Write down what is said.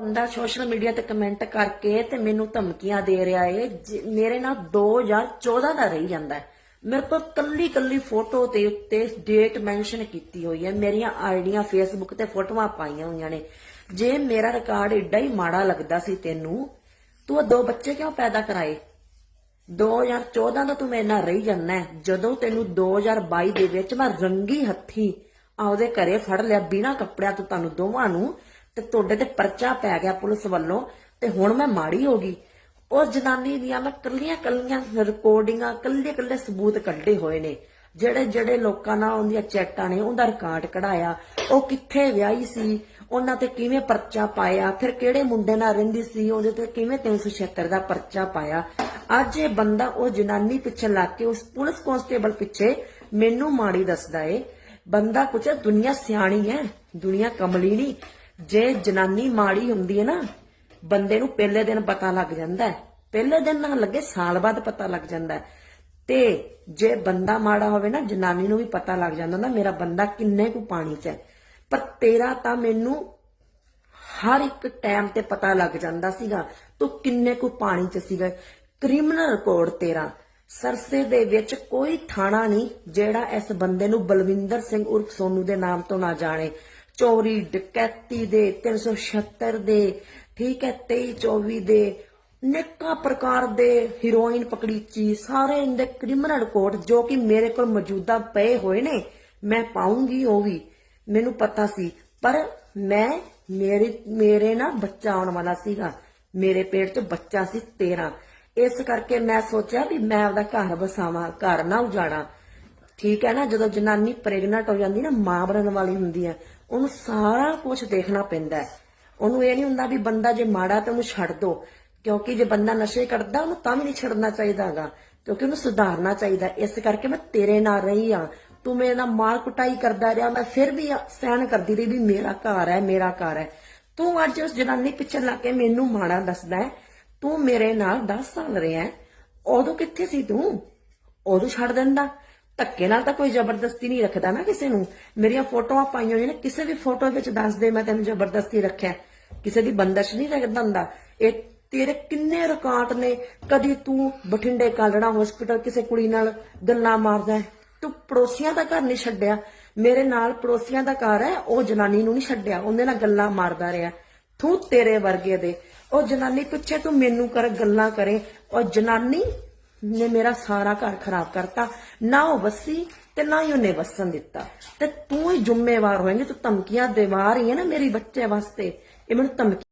ਬੰਦਾ social media ਤੇ comment ਕਰਕੇ ਤੇ ਮੈਨੂੰ ਧਮਕੀਆਂ ਦੇ ਰਿਹਾ ਏ, ਜ- ਮੇਰੇ ਨਾਲ 2014 ਦਾ ਰਹੀ ਜਾਂਦਾ ਹੈ। ਮੇਰੇ ਕੋਲ ਕੱਲੀ ਕੱਲੀ ਫੋਟੋ ਤੇ ਉੱਤੇ ਡੇਟ ਮੈਂਸ਼ਨ ਕੀਤੀ ਹੋਈ ਹੈ ਮੇਰੀਆਂ ਆਈਡੀਆਂ ਫੇਸਬੁੱਕ ਤੇ ਫੋਟੋਆਂ ਪਾਈਆਂ ਹੋਈਆਂ ਨੇ ਜੇ ਮੇਰਾ ਰਿਕਾਰਡ ਏਡਾ ਹੀ ਮਾੜਾ ਲੱਗਦਾ ਸੀ ਤੈਨੂੰ, ਤੂੰ ਉਹ ਦੋ ਬੱਚੇ ਕਿਉਂ ਪੈਦਾ ਕਰਾਏ 2014 ਦਾ ਤੂੰ ਮੇਰੇ ਨਾਲ ਰਹੀ ਜਾਂਦਾ ਹੈ। ਜਦੋਂ ਤੈਨੂੰ 2022 ਦੇ ਵਿੱਚ ਮੈਂ ਰੰਗੀ ਹੱਥੀ ਆਪਦੇ ਘਰੇ ਫੜ ਲਿਆ, ਬਿਨਾਂ ਕੱਪੜਿਆਂ ਤੋਂ ਤੁਹਾਨੂੰ ਦੋਵਾਂ ਨੂੰ ਤੇ ਤੁਹਾਡੇ ਤੇ ਪਰਚਾ ਪੈ ਗਿਆ ਪੁਲਿਸ ਵੱਲੋਂ, ਤੇ ਹੁਣ ਮੈਂ ਮਾੜੀ ਹੋ ਗਈ। ਉਹ ਜਨਾਨੀ ਦੀਆਂ ਮੈਂ ਕੱਲੀਆਂ ਕੱਲੀਆਂ ਰਿਕਾਰਡਿੰਗਾਂ ਕੱਲੇ ਕੱਲੇ ਸਬੂਤ ਕੱਢੇ ਹੋਏ ਨੇ। ਜਿਹੜੇ ਜਿਹੜੇ ਲੋਕਾਂ ਨਾਲ ਉਹਦੀਆਂ ਚੈਟਾਂ ਨੇ, ਉਹਦਾ ਰਿਕਾਰਡ ਕਢਾਇਆ। ਉਹ ਕਿੱਥੇ ਵਿਆਹੀ ਸੀ, ਉਹਨਾਂ ਤੇ ਕਿਵੇਂ ਪਰਚਾ ਪਾਇਆ, ਫਿਰ ਕਿਹੜੇ ਮੁੰਡੇ ਨਾਲ ਰਹਿੰਦੀ ਸੀ, ਉਹਦੇ ਤੇ ਕਿਵੇਂ 376 ਦਾ ਪਰਚਾ ਪਾਇਆ। ਅੱਜ ਇਹ ਬੰਦਾ, ਉਹ ਜਨਾਨੀ ਪਿੱਛੇ ਲੱਗ ਕੇ, ਉਸ ਪੁਲਿਸ ਕਾਂਸਟੇਬਲ ਪਿੱਛੇ ਮੈਨੂੰ ਮਾੜੀ ਦੱਸਦਾ ਏ। ਬੰਦਾ ਕੁਛ ਦੁਨੀਆ ਸਿਆਣੀ ਹੈ? ਦੁਨੀਆ ਕਮਲੀ ਨਹੀਂ? ਜੇ ਜਨਾਨੀ ਮਾੜੀ ਹੁੰਦੀ ਹੈ ਨਾ, ਬੰਦੇ ਨੂੰ ਪਹਿਲੇ ਦਿਨ ਪਤਾ ਲੱਗ ਜਾਂਦਾ ਹੈ। ਪਹਿਲੇ ਦਿਨ ਨਾ ਲੱਗੇ, ਸਾਲ ਬਾਅਦ ਪਤਾ ਲੱਗ ਜਾਂਦਾ ਹੈ। ਤੇ ਜੇ ਬੰਦਾ ਮਾੜਾ ਹੋਵੇ ਨਾ, ਜਨਾਨੀ ਨੂੰ ਵੀ ਪਤਾ ਲੱਗ ਜਾਂਦਾ ਨਾ ਮੇਰਾ ਬੰਦਾ ਕਿੰਨੇ ਕੁ ਪਾਣੀ 'ਚ ਹੈ। ਪਰ ਤੇਰਾ ਤਾਂ ਮੈਨੂੰ ਹਰ ਇੱਕ ਟਾਈਮ ਤੇ ਪਤਾ ਲੱਗ ਜਾਂਦਾ ਸੀਗਾ, ਤੂੰ ਕਿੰਨੇ ਕੁ ਪਾਣੀ 'ਚ ਸੀਗਾ। ਕ੍ਰਿਮੀਨਲ ਰਿਕਾਰਡ ਤੇਰਾ। ਸਰਸੇ ਦੇ ਵਿੱਚ ਕੋਈ ਥਾਣਾ ਨਹੀਂ, ਜਿਹੜਾ ਇਸ ਬੰਦੇ ਨੂੰ ਬਲਵਿੰਦਰ ਸਿੰਘ ਉਰਫ ਸੋਨੂ ਦੇ ਨਾਮ ਤੋਂ ਨਾ ਜਾਣੇ। ਚੋਰੀ ਡਕੈਤੀ ਦੇ 376 ਦੇ, ਠੀਕ ਹੈ 23 24 ਦੇ, ਨਿੱਕਾ ਪ੍ਰਕਾਰ ਦੇ ਹੀਰੋਇਨ ਪਕੜੀਚੀ, ਸਾਰੇ ਇਹਦੇ ਕ੍ਰਿਮੀਨਲ ਰਿਕਾਰਡ ਜੋ ਕਿ ਮੇਰੇ ਕੋਲ ਮੌਜੂਦਾ ਪਏ ਹੋਏ ਨੇ, ਮੈਂ ਪਾਉਂਗੀ ਉਹ ਵੀ, ਮੈਨੂੰ ਪਤਾ ਸੀ, ਪਰ ਮੈਂ ਮੇਰੇ ਮੇਰੇ ਨਾ ਬੱਚਾ ਆਉਣ ਵਾਲਾ ਸੀਗਾ, ਮੇਰੇ ਪੇਟ 'ਚ ਬੱਚਾ ਸੀ 13 ਇਸ ਕਰਕੇ ਮੈਂ ਸੋਚਿਆ ਵੀ ਮੈਂ ਆਪਦਾ ਘਰ ਵਸਾਵਾਂ, ਘਰ ਨਾ ਉਜਾੜਾ, ਠੀਕ ਹੈ ਨਾ, ਜਦੋਂ ਜਨਾਨੀ ਪ੍ਰੈਗਨੈਂਟ ਹੋ ਜਾਂਦੀ ਨਾ, ਮਾਂ ਬਣਨ ਵਾਲੀ ਹੁੰਦੀ ਹੈ ਉਹਨੂੰ ਸਾਰਾ ਕੁਝ ਦੇਖਣਾ ਪੈਂਦਾ ਹੈ। ਉਹਨੂੰ ਇਹ ਨਹੀਂ ਹੁੰਦਾ ਵੀ ਬੰਦਾ ਜੇ ਮਾੜਾ ਤਾਂ ਉਹਨੂੰ ਛੱਡ ਦੋ। ਕਿਉਂਕਿ ਜੇ ਬੰਦਾ ਨਸ਼ੇ ਕਰਦਾ, ਉਹਨੂੰ ਤਾਂ ਵੀ ਨਹੀਂ ਛੱਡਣਾ ਚਾਹੀਦਾਗਾ ਕਿਉਂਕਿ ਉਹਨੂੰ ਸੁਧਾਰਨਾ ਚਾਹੀਦਾ ਇਸ ਕਰਕੇ ਮੈਂ ਤੇਰੇ ਨਾਲ ਰਹੀ ਆ ਤੂੰ ਮੇਰੇ ਨਾਲ ਮਾਰ ਕੁਟਾਈ ਕਰਦਾ ਰਿਹਾ। ਮੈਂ ਫਿਰ ਵੀ ਸਹਿਣ ਕਰਦੀ ਰਹੀ ਵੀ ਮੇਰਾ ਘਰ ਹੈ, ਮੇਰਾ ਘਰ ਹੈ। ਤੂੰ ਅੱਜ ਉਸ ਜਨਾਨੀ ਪਿੱਛੇ ਲੱਗ ਕੇ ਮੈਨੂੰ ਮਾੜਾ ਦੱਸਦਾ ਹੈ। ਤੂੰ ਮੇਰੇ ਨਾਲ 10 ਸਾਲ ਰਿਹਾ ਉਦੋਂ ਕਿੱਥੇ ਸੀ ਤੂੰ? ਉਦੋਂ ਛੱਡ ਦਿੰਦਾ। ਧੱਕੇ ਨਾਲ ਤਾਂ ਕੋਈ ਜ਼ਬਰਦਸਤੀ ਨਹੀਂ ਰੱਖਦਾ ਨਾ ਕਿਸੇ ਨੂੰ। ਮੇਰੀਆਂ ਫੋਟੋਆਂ ਪਾਈਆਂ ਹੋਈਆਂ ਨੇ, ਕਿਸੇ ਵੀ ਫੋਟੋ ਵਿੱਚ ਦੱਸ ਦੇ, ਮੈਂ ਤੈਨੂੰ ਜ਼ਬਰਦਸਤੀ ਰੱਖਿਆ। ਕਿਸੇ ਦੀ ਬੰਦਸ਼ ਨਹੀਂ ਰੱਖਦਾ ਹੁੰਦਾ। ਇਹ ਤੇਰੇ ਕਿੰਨੇ ਰਿਕਾਰਡ ਨੇ। ਕਦੀ ਤੂੰ ਬਠਿੰਡੇ ਕਾਲੜਾ ਹਸਪੀਟਲ ਕਿਸੇ ਕੁੜੀ ਨਾਲ ਗੱਲਾਂ ਮਾਰਦਾ ਤੂੰ ਪੜੋਸੀਆਂ ਦਾ ਘਰ ਨਹੀਂ ਛੱਡਿਆ। ਮੇਰੇ ਨਾਲ ਪੜੋਸੀਆਂ ਦਾ ਘਰ ਹੈ, ਉਹ ਜਨਾਨੀ ਨੂੰ ਨਹੀਂ ਛੱਡਿਆ। ਉਹਦੇ ਨਾਲ ਗੱਲਾਂ ਮਾਰਦਾ ਰਿਹਾ। ਤੂੰ ਤੇਰੇ ਵਰਗੇ ਦੇ। ਉਹ ਜਨਾਨੀ ਪਿੱਛੇ ਤੂੰ ਮੈਨੂੰ ਕਰ, ਗੱਲਾਂ ਕਰੇ। ਉਹ ਜਨਾਨੀ ਨੇ ਮੇਰਾ ਸਾਰਾ ਘਰ ਖਰਾਬ ਕਰਤਾ। ਨਾ ਉਹ ਵਸੀ ਤੇ ਨਾ ਹੀ ਉਹਨੇ ਵਸਣ ਦਿੱਤਾ। ਤੇ ਤੂੰ ਹੀ ਜ਼ਿੰਮੇਵਾਰ ਹੋਏਂਗੀ, ਤੂੰ ਧਮਕੀਆਂ ਦੇਵਾ ਰਹੀ ਹੈ ਨਾ ਮੇਰੀ ਬੱਚੇ ਵਾਸਤੇ। ਇਹ ਮੈਨੂੰ ਧਮਕੀ